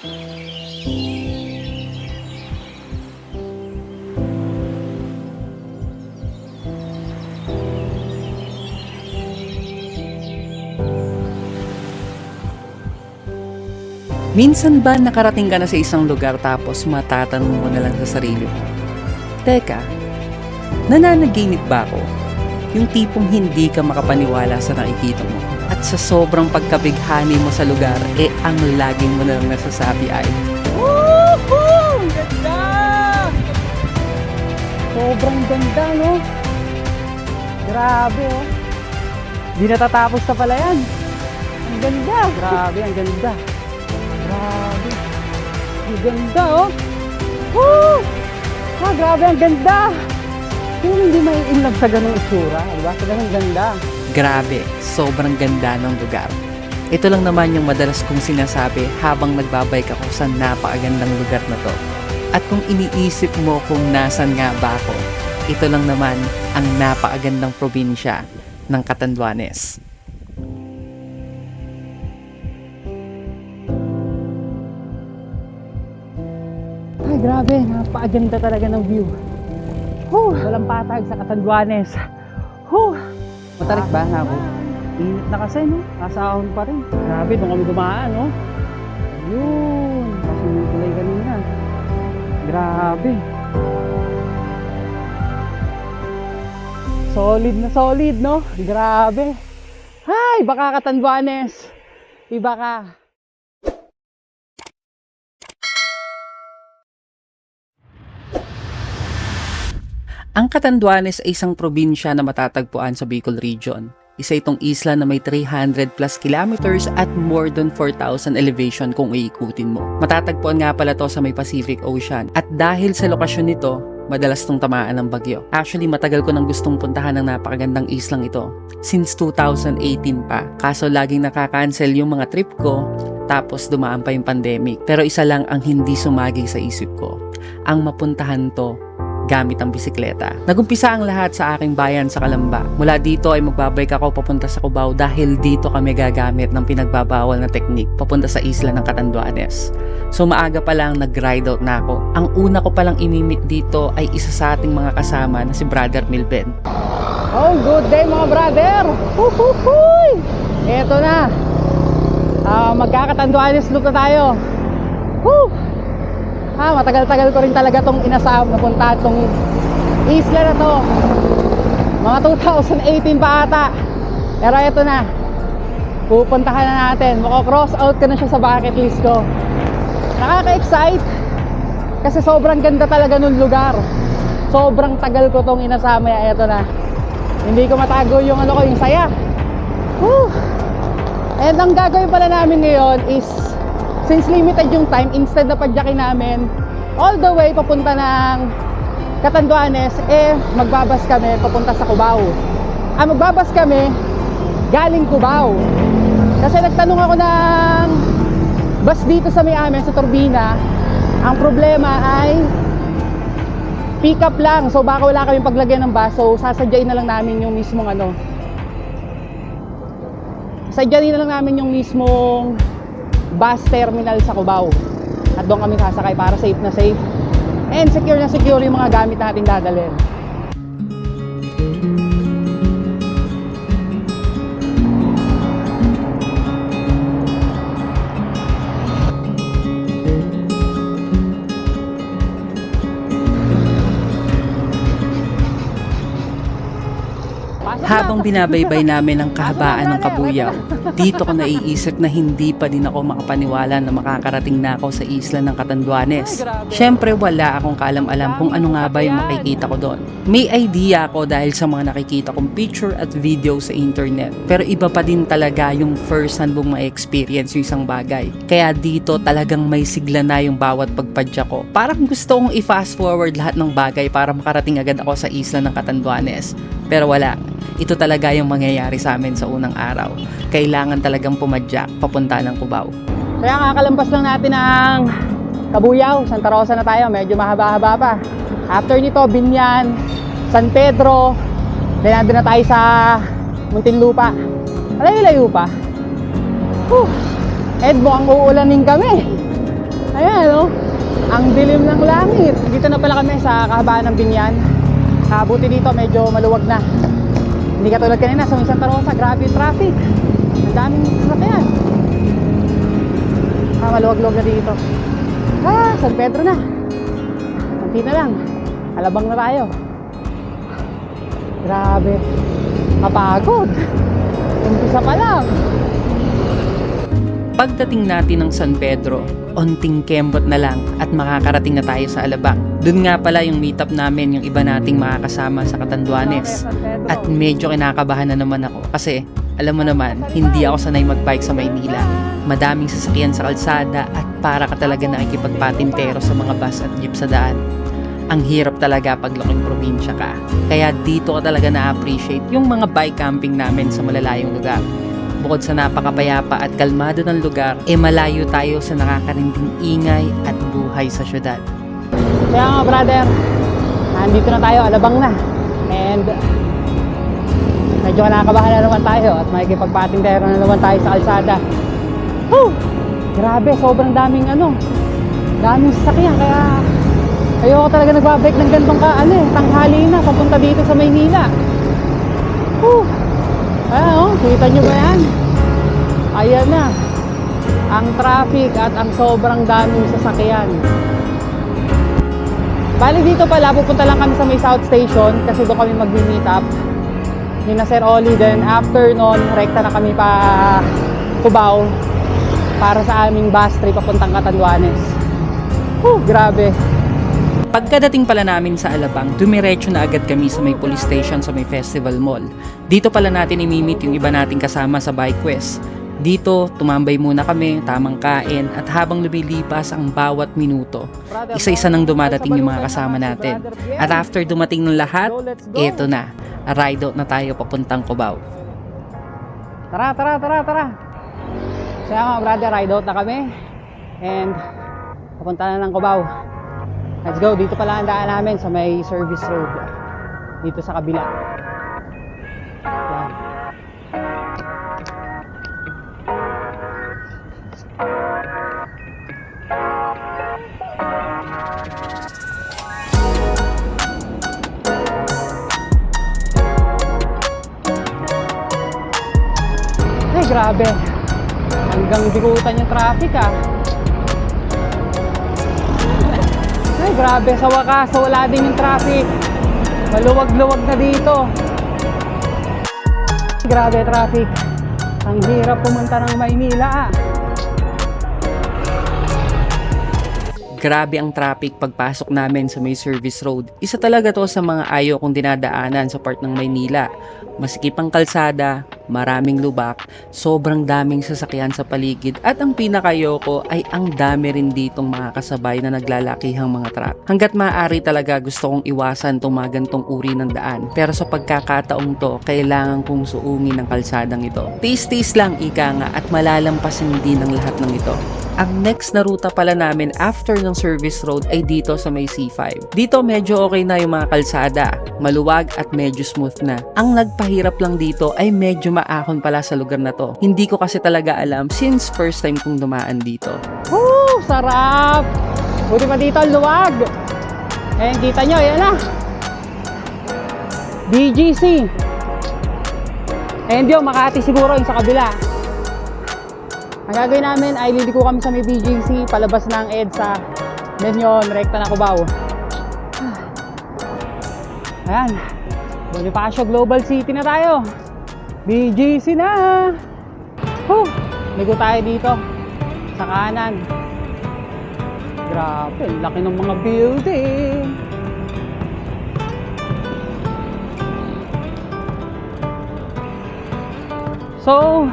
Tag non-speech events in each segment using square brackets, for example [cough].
Minsan ba nakarating ka na sa isang lugar tapos matatanong mo na lang sa sarili mo, Teka, nananaginip ba ako? Yung tipong hindi ka makapaniwala sa nakikita mo. At sa sobrang pagkabighani mo sa lugar, eh ang laging mo na lang nasasabi ay, Woohoo! Ganda! Sobrang ganda, no? Grabe, oh. Di natatapos na pala yan. Ang ganda. Grabe, ang ganda. Grabe. Ang ganda, oh. Woo! Ah, grabe, ang ganda. Hindi in love sa ganung itsura? Diba? Sa ganung ganda. Grabe, sobrang ganda ng lugar. Ito lang naman yung madalas kong sinasabi habang nagbabike ako sa napakagandang lugar na to. At kung iniisip mo kung nasan nga ba ako, ito lang naman ang napakagandang probinsya ng Catanduanes. Ay, grabe. Napakaganda talaga ng view. Huh, walang patag sa Catanduanes. Huh. Matarik ba na ako? Init na kasi, no? Nasa ahon pa rin. Grabe, doon kami dumaan, no? Yun. Kasi yung kulay kanina. Grabe. Solid na solid, no? Grabe. Hay, baka Catanduanes. Iba ka. Ang Catanduanes ay isang probinsya na matatagpuan sa Bicol Region. Isa itong isla na may 300 plus kilometers at more than 4,000 elevation kung iikutin mo. Matatagpuan nga pala to sa may Pacific Ocean. At dahil sa lokasyon nito, madalas tong tamaan ng bagyo. Actually, matagal ko nang gustong puntahan ng napakagandang islang ito. Since 2018 pa. Kaso laging nakaka-cancel yung mga trip ko, tapos dumaan pa yung pandemic. Pero isa lang ang hindi sumagi sa isip ko. Ang mapuntahan to gamit ang bisikleta. Nagumpisa ang lahat sa aking bayan sa Kalamba. Mula dito ay magbabike ako papunta sa Cubao dahil dito kami gagamit ng pinagbabawal na teknik papunta sa isla ng Catanduanes. So maaga pa lang nag-ride out na ako. Ang una ko palang imimit dito ay isa sa ating mga kasama na si Brother Milben. Oh, good day mga brother! Huhuhuy! Eto na! Ah, magkakatanduanes loop na tayo. Woo! Ah, matagal-tagal ko rin talaga tong inasam na punta tong isla na to. Mga 2018 pa ata. Pero eto na. Pupuntahan na natin. Mako-cross out ko na siya sa bucket list ko. Nakaka-excite. Kasi sobrang ganda talaga nung lugar. Sobrang tagal ko tong inasama. Eto na. Hindi ko matago yung ano ko, yung saya. Woo! And ang gagawin pala namin ngayon is since limited yung time, instead na padyakin namin all the way papunta ng Catanduanes, eh magbabas kami papunta sa Cubao. Ah, magbabas kami galing Cubao. Kasi nagtanong ako ng bus dito sa may sa Turbina. Ang problema ay pick up lang. So baka wala kaming paglagyan ng bus. So sasadyain na lang namin yung mismong ano. Sadyain na lang namin yung mismong bus terminal sa Cubao. At doon kami sasakay para safe na safe. And secure na secure yung mga gamit natin dadalhin. Habang binabaybay namin ang kahabaan ng kabuyaw, dito ko naiisip na hindi pa din ako makapaniwala na makakarating na ako sa isla ng Catanduanes. Siyempre wala akong kaalam-alam kung ano nga ba yung makikita ko doon. May idea ako dahil sa mga nakikita kong picture at video sa internet. Pero iba pa din talaga yung first hand mong ma-experience yung isang bagay. Kaya dito talagang may sigla na yung bawat pagpadya ko. Parang gusto kong i-fast forward lahat ng bagay para makarating agad ako sa isla ng Catanduanes. Pero wala. Ito talaga yung mangyayari sa amin sa unang araw. Kailangan talagang pumadyak papunta ng Cubao. Kaya kakalampas lang natin ang Kabuyaw, Santa Rosa na tayo. Medyo mahaba-haba pa. After nito, Binyan, San Pedro. Then nandun na tayo sa Muntinlupa. Malayo-layo pa. Whew. Edmo, ang uulanin kami. Ayan, oh. Ang dilim ng langit. Dito na pala kami sa kahabaan ng Binyan. Ah, buti dito, medyo maluwag na. Hindi katulad kanina sa Santa Rosa, grabe yung traffic. Ang daming sasakyan. Ah, maluwag-luwag na dito. Ah, San Pedro na. Kunti na lang. Alabang na tayo. Grabe. Kapagod. Umpisa pa lang. Pagdating natin ng San Pedro, onting kembot na lang at makakarating na tayo sa Alabang. Doon nga pala yung meetup namin yung iba nating makakasama sa Pedro. At medyo kinakabahan na naman ako kasi alam mo naman, hindi ako sanay magbike sa Maynila. Madaming sasakyan sa kalsada at para ka talaga nakikipagpatintero sa mga bus at jeep sa daan. Ang hirap talaga pag laking probinsya ka. Kaya dito ka talaga na-appreciate yung mga bike camping namin sa malalayong lugar. Bukod sa napakapayapa at kalmado ng lugar, e malayo tayo sa nakakarinding ingay at buhay sa syudad. Kaya nga brother, nandito na tayo, alabang na. And medyo nakakabahan na naman tayo at makikipagpatintero na naman tayo sa kalsada. Whew! Grabe, sobrang daming ano, daming sasakyan. Kaya ayoko talaga nagbabike ng gantong ka, ano eh, tanghali na, papunta dito sa Maynila. Whew! Ayan oh, kita nyo ba yan? Ayan na. Ang traffic at ang sobrang daming sasakyan. Bali dito pala, pupunta lang kami sa may South Station kasi doon kami mag-meet up. Ni na Sir Oli, then after nun, rekta na kami pa Cubao para sa aming bus trip papuntang Catanduanes. Whew, grabe. Pagkadating pala namin sa Alabang, dumiretso na agad kami sa may police station sa may festival mall. Dito pala natin imimit yung iba nating kasama sa Bike Quest. Dito, tumambay muna kami, tamang kain, at habang lumilipas ang bawat minuto, isa-isa nang dumadating yung mga kasama natin. At after dumating ng lahat, eto na, ride out na tayo papuntang Cubao. Tara, tara, tara, tara. Kaya mga brother, ride out na kami. And papunta na ng Cubao. Let's go. Dito pala ang daan namin sa may service road. Dito sa kabila. Grabe. Hanggang bigutan yung traffic ah. Ay, grabe. Sa wakas, wala din yung traffic. Maluwag-luwag na dito. Grabe traffic. Ang hirap pumunta ng Maynila ah. Grabe ang traffic pagpasok namin sa may service road. Isa talaga to sa mga ayaw kong dinadaanan sa part ng Maynila. Masikip ang kalsada, maraming lubak, sobrang daming sasakyan sa paligid at ang pinakayoko ay ang dami rin ditong mga kasabay na naglalakihang mga truck. Hanggat maaari talaga gusto kong iwasan tong mga gantong uri ng daan. Pero sa pagkakataong to, kailangan kong suungin ang kalsadang ito. Tis-tis lang ika nga at malalampasin din ang lahat ng ito. Ang next na ruta pala namin after ng service road ay dito sa may C5. Dito medyo okay na yung mga kalsada, maluwag at medyo smooth na. Ang nagpahirap lang dito ay medyo maahon pala sa lugar na to. Hindi ko kasi talaga alam since first time kong dumaan dito. Woo! Sarap! Buti pa dito ang luwag. Ayan, kita nyo, ayan na. BGC. Ayan diyo, Makati siguro yung sa kabila. Ang gagawin namin ay liliko kami sa may BGC, palabas ng EDSA. Then yun, rekta na Cubao. [sighs] Ayan. Bonifacio Global City na tayo. BGC na! Whew! Ligo tayo dito sa kanan. Grabe, laki ng mga building. So,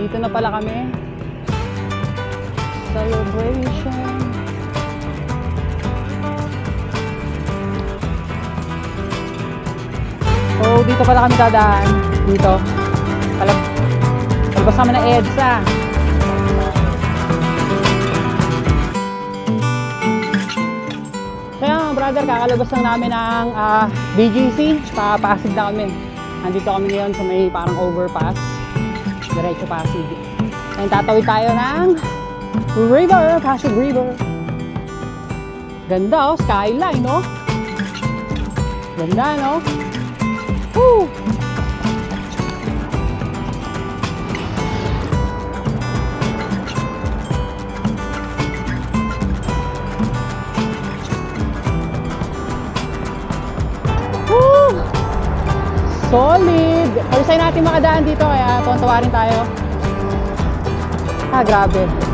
dito na pala kami. Celebration. So, dito pala kami dadaan. Dito. Palab palabas kami ng EDSA. Kaya nga, brother, kakalabas lang namin ng ah, BGC. Papasig na kami. Nandito kami ngayon sa may parang overpass. Diretso Pasig. And tatawid tayo ng River, Pasig River. Ganda oh, skyline no? Ganda no? Woo! Solid! Time natin makadaan dito kaya tuwan-tuwa rin tayo. Ah, grabe.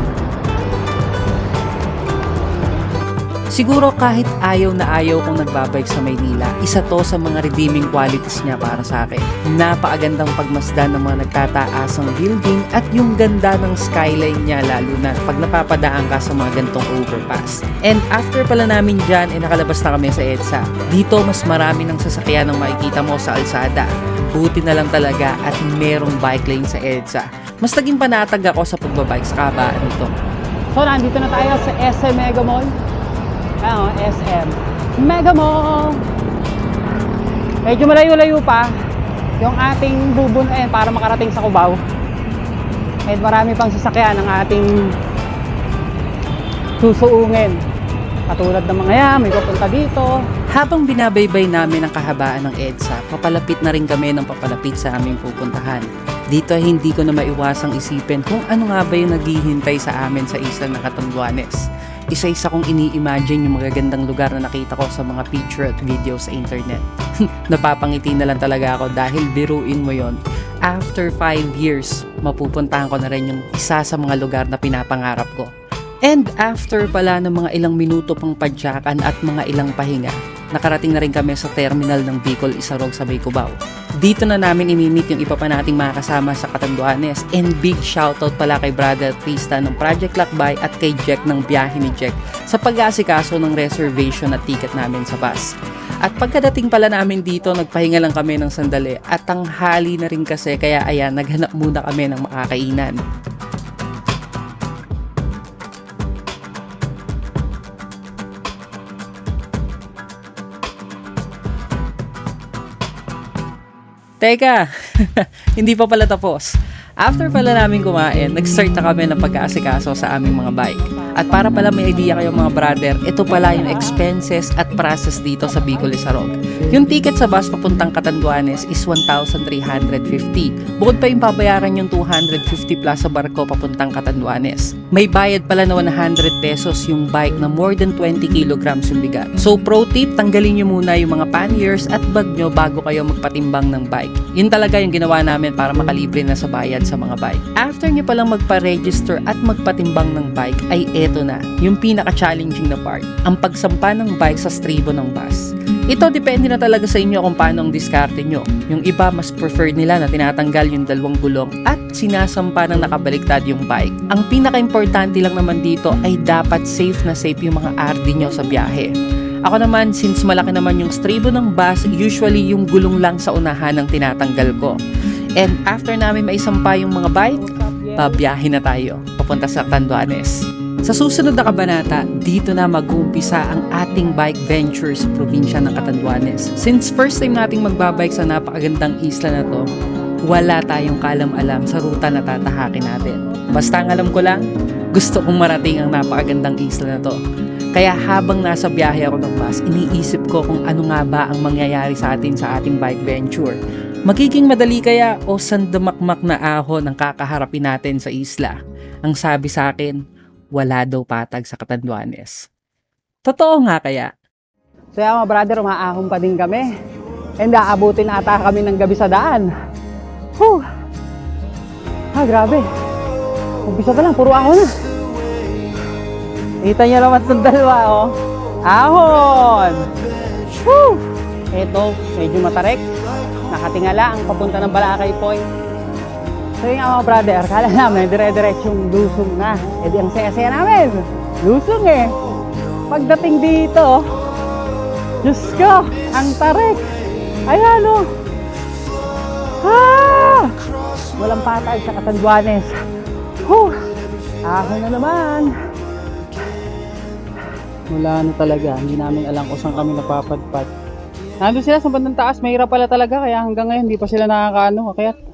Siguro kahit ayaw na ayaw kong nagbabike sa Maynila, isa to sa mga redeeming qualities niya para sa akin. Napakagandang pagmasdan ng mga nagtataasang building at yung ganda ng skyline niya lalo na pag napapadaan ka sa mga gantong overpass. And after pala namin dyan, eh, nakalabas na kami sa EDSA. Dito mas marami ng sasakyan ang makikita mo sa Alsada. Buti na lang talaga at merong bike lane sa EDSA. Mas naging panatag ako sa pagbabike sa kabaan nito. So, nandito na tayo sa SM Mega Mall. Ano, SM Mega Mall. Medyo malayo-layo pa yung ating bubunuin para makarating sa Cubao. At marami pang sasakyan ang ating susuungin. Katulad ng mga yan, may papunta dito. Habang binabaybay namin ang kahabaan ng EDSA, papalapit na rin kami ng papalapit sa aming pupuntahan. Dito ay hindi ko na maiwasang isipin kung ano nga ba yung naghihintay sa amin sa isla ng Catanduanes. Isa-isa kong ini-imagine yung magagandang lugar na nakita ko sa mga picture at video sa internet. [laughs] Napapangiti na lang talaga ako dahil biruin mo yon. After 5 years, mapupuntahan ko na rin yung isa sa mga lugar na pinapangarap ko. And after pala ng mga ilang minuto pang padyakan at mga ilang pahinga, nakarating na rin kami sa terminal ng Bicol Isarog sa Cubao. Dito na namin imimit yung iba pa nating mga kasama sa Catanduanes and big shoutout pala kay Brother Tristan ng Project Lakbay at kay Jack ng biyahe ni Jack sa pag-aasikaso ng reservation at ticket namin sa bus. At pagkadating pala namin dito, nagpahinga lang kami ng sandali at tanghali na rin kasi kaya ayan, naghanap muna kami ng makakainan. Teka, [laughs] hindi pa pala tapos. After pala namin kumain, nag-start na kami ng pag-aasikaso sa aming mga bike. At para pala may idea kayo mga brother, ito pala yung expenses at process dito sa Bicol Isarog. Yung ticket sa bus papuntang Catanduanes is 1,350. Bukod pa yung babayaran yung 250 plus sa barko papuntang Catanduanes. May bayad pala na 100 pesos yung bike na more than 20 kilograms yung bigat. So pro tip, tanggalin nyo muna yung mga panniers at bag nyo bago kayo magpatimbang ng bike. Yun talaga yung ginawa namin para makalibre na sa bayad sa mga bike. After nyo palang magpa-register at magpatimbang ng bike ay eto na, yung pinaka-challenging na part, ang pagsampa ng bike sa stribo ng bus. Ito depende na talaga sa inyo kung paano ang diskarte nyo. Yung iba mas preferred nila na tinatanggal yung dalawang gulong at sinasampa ng nakabaliktad yung bike. Ang pinaka-importante lang naman dito ay dapat safe na safe yung mga RD nyo sa biyahe. Ako naman, since malaki naman yung stribo ng bus, usually yung gulong lang sa unahan ang tinatanggal ko. And after namin maisampa yung mga bike, babiyahe na tayo papunta sa Tanduanes. Sa susunod na kabanata, dito na mag-uumpisa ang ating bike venture sa probinsya ng Catanduanes. Since first time nating magbabike sa napakagandang isla na to, wala tayong kalam-alam sa ruta na tatahakin natin. Basta ang alam ko lang, gusto kong marating ang napakagandang isla na to. Kaya habang nasa biyahe ako ng bus, iniisip ko kung ano nga ba ang mangyayari sa atin sa ating bike venture. Magiging madali kaya o sandamakmak na ahon ang kakaharapin natin sa isla? Ang sabi sa akin, wala daw patag sa Catanduanes. Totoo nga kaya? So yan mga brother, umaahon pa din kami. And aabutin ata kami ng gabi sa daan. Whew! Ah, grabe. Umpisa pa lang, puro ahon na. Kita niyo naman itong dalawa, oh. Ahon! Whew! Ito, medyo matarek. Nakatingala ang papunta ng Balakay Point. So yun nga mga brother, kala namin dire-diretsyung lusong na. E di ang saya-saya namin. Lusong eh. Pagdating dito, Diyos ko, ang tarik. Ayan o. Ah! Walang patag sa Catanduanes. Huh! Ahon na naman. Wala na talaga. Hindi namin alam kung saan kami napapadpad. Nandun sila sa bandang taas. Mahirap pala talaga. Kaya hanggang ngayon hindi pa sila nakakaano. Kaya